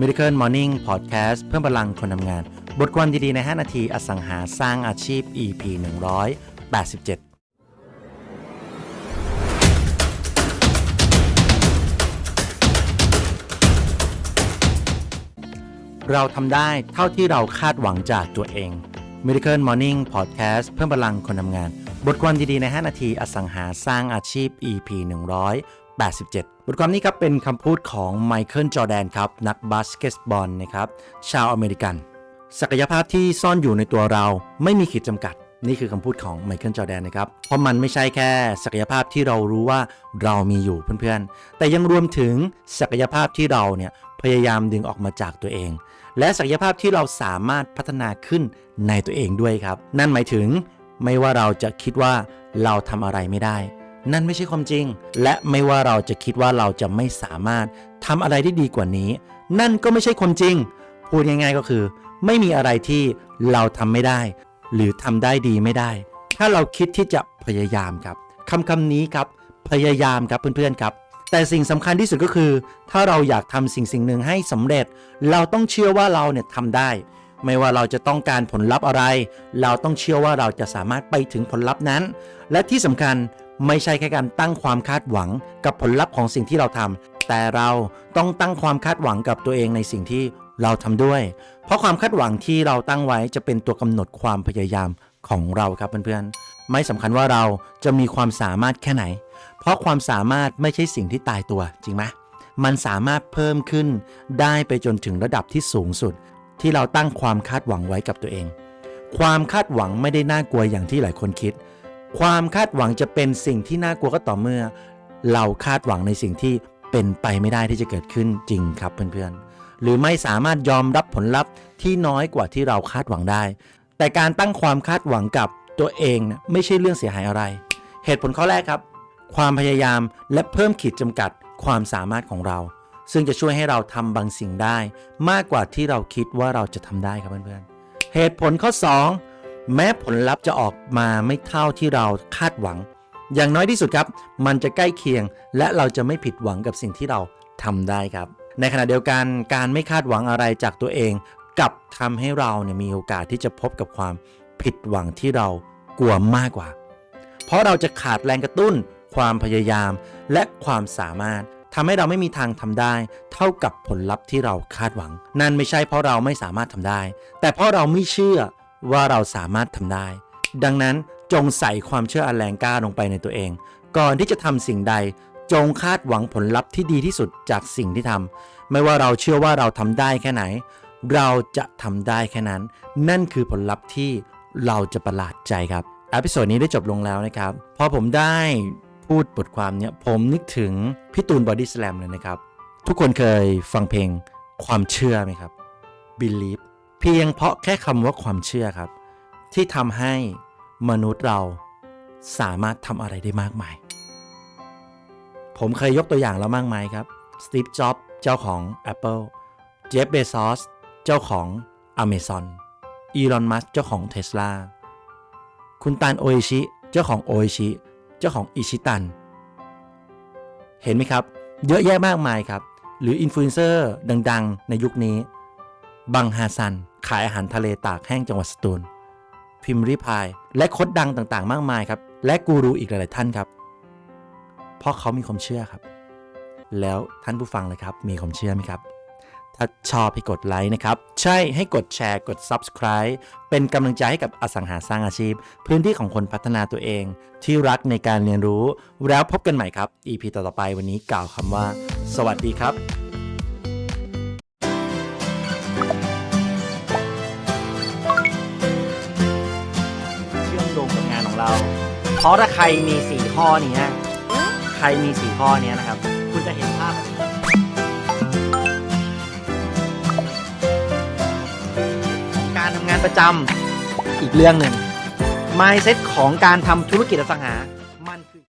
Miracle Morning Podcast เพิ่มพลังคนทำงาน บทความดีๆ ใน 5 นาที อสังหาสร้างอาชีพ EP 187เราทำได้เท่าที่เราคาดหวังจากตัวเอง Miracle Morning Podcast เพิ่มพลังคนทำงาน บทความดีๆ ใน 5 นาที อสังหาสร้างอาชีพ EP 87 บทความนี้ครับเป็นคำพูดของไมเคิลจอแดนครับ นักบาสเกตบอลนะครับชาวอเมริกัน ศักยภาพที่ซ่อนอยู่ในตัวเราไม่มีขีดจำกัด นี่คือคำพูดของไมเคิลจอแดนนะครับ เพราะมันไม่ใช่แค่ ศักยภาพที่เรารู้ว่าเรามีอยู่เพื่อนๆ แต่ยังรวมถึงศักยภาพที่เราเนี่ยพยายามดึงออกมาจากตัวเอง และศักยภาพที่เราสามารถพัฒนาขึ้นในตัวเองด้วยครับ นั่นหมายถึงไม่ว่าเราจะคิดว่าเราทำอะไรไม่ได้ นั่นไม่ใช่ความจริง และไม่ว่าเราจะคิดว่าเราจะไม่สามารถทำอะไรได้ดีกว่านี้ นั่นก็ไม่ใช่ความจริง พูดง่ายๆก็คือ ไม่มีอะไรที่เราทำไม่ได้ หรือทำได้ดีไม่ได้ ถ้าเราคิดที่จะพยายามครับคำคำนี้ครับ พยายามครับเพื่อนๆครับ แต่สิ่งสำคัญที่สุดก็คือ ถ้าเราอยากทำสิ่งสิ่งหนึ่งให้สำเร็จ เราต้องเชื่อว่าเราเนี่ยทำได้ไม่ว่าเราจะต้องการผลลัพธ์อะไร เราต้องเชื่อว่าเราจะสามารถไปถึงผลลัพธ์นั้น และที่สำคัญ ไม่ใช่แค่การตั้งความคาดหวังกับผลลัพธ์ของสิ่งที่เราทำแต่เราต้องตั้งความคาดหวังกับตัวเองในสิ่งที่เราทำด้วย เพราะความคาดหวังที่เราตั้งไว้จะเป็นตัวกำหนดความพยายามของเราครับเพื่อนๆ ไม่สำคัญว่าเราจะมีความสามารถแค่ไหน เพราะความสามารถไม่ใช่สิ่งที่ตายตัวจริงไหมมันสามารถเพิ่มขึ้นได้ไปจนถึงระดับที่สูงสุด ที่เราตั้งความคาดหวังไว้กับตัวเอง ความคาดหวังไม่ได้น่ากลัวอย่างที่หลายคนคิด ความคาดหวังจะเป็นสิ่งที่น่ากลัวก็ต่อเมื่อ เราคาดหวังในสิ่งที่เป็นไปไม่ได้ที่จะเกิดขึ้นจริงครับเพื่อนๆ หรือไม่สามารถยอมรับผลลัพธ์ที่น้อยกว่าที่เราคาดหวังได้ แต่การตั้งความคาดหวังกับตัวเองนะไม่ใช่เรื่องเสียหายอะไร เหตุผลข้อแรกครับ ความพยายามและเพิ่มขีดจำกัดความสามารถของเรา ซึ่งจะช่วยให้เราทำบางสิ่งได้ มากกว่าที่เราคิดว่าเราจะทำได้ครับเพื่อนๆ เหตุผลข้อ 2 แม้ผลลัพธ์จะออกมาไม่เท่าที่เราคาดหวัง อย่างน้อยที่สุดครับ มันจะใกล้เคียง และเราจะไม่ผิดหวังกับสิ่งที่เราทำได้ครับ ในขณะเดียวกันการไม่คาดหวังอะไรจากตัวเอง กับทำให้เราเนี่ยมีโอกาสที่จะพบกับความผิดหวังที่เรากลัวมากกว่า เพราะเราจะขาดแรงกระตุ้น ความพยายาม และความสามารถทำให้เราไม่มีทางทำได้ เท่ากับผลลัพธ์ที่เราคาดหวัง นั่นไม่ใช่เพราะเราไม่สามารถทำได้ แต่เพราะเราไม่เชื่อ ว่าเราสามารถทำได้ ดังนั้นจงใส่ความเชื่ออันแรงกล้าลงไปในตัวเอง ก่อนที่จะทำสิ่งใด จงคาดหวังผลลัพธ์ที่ดีที่สุดจากสิ่งที่ทำไม่ว่าเราเชื่อว่าเราทำได้แค่ไหน เราจะทำได้แค่นั้น นั่นคือผลลัพธ์ที่เราจะประหลาดใจครับอพิโซดนี้ได้จบลงแล้วนะครับ พอผมได้พูดบทความเนี้ยผมนึกถึงพี่ตูนบอดี้สแลมเลยนะครับ ทุกคนเคยฟังเพลงความเชื่อไหมครับ believe เพียงเพราะแค่คำว่าความเชื่อครับ ที่ทำให้มนุษย์เราสามารถทำอะไรได้มากมาย ผมเคยยกตัวอย่างแล้วมากมายครับสตีฟจ็อบเจ้าของ Apple เจฟเบซอสเจ้าของ Amazon อีลอนมัสเจ้าของ Tesla คุณตานโออิชิ เจ้าของโออิชิ เจ้าของอิชิตัน เห็นไหมครับ เยอะแยะมากมายครับ หรืออินฟลูเอนเซอร์ดัง ๆ ในยุคนี้ บังฮาซัน ขายอาหารทะเลตากแห้งจังหวัดสตูล พิมพ์ริพาย และคดดังต่างๆ มากมายครับ และกูรูอีกหลาย ๆ ท่านครับ เพราะเขามีความเชื่อครับ แล้วท่านผู้ฟังเลยครับ มีความเชื่อไหมครับ ถ้าชอบให้กดไลค์นะครับ ใช่ให้กดแชร์กด Subscribe เป็นกำลังใจให้กับอสังหาสร้างอาชีพ พื้นที่ของคนพัฒนาตัวเอง ที่รักในการเรียนรู้ แล้วพบกันใหม่ครับ EP ต่อๆไปวันนี้กล่าวคำว่า สวัสดีครับ เรา เพราะถ้าใครมีสี่ข้อนี้ใครมีสี่ข้อนี้นะครับ คุณจะเห็นภาพการทำงานประจำอีกเรื่องหนึ่ง mindset ของการทำธุรกิจอสังหา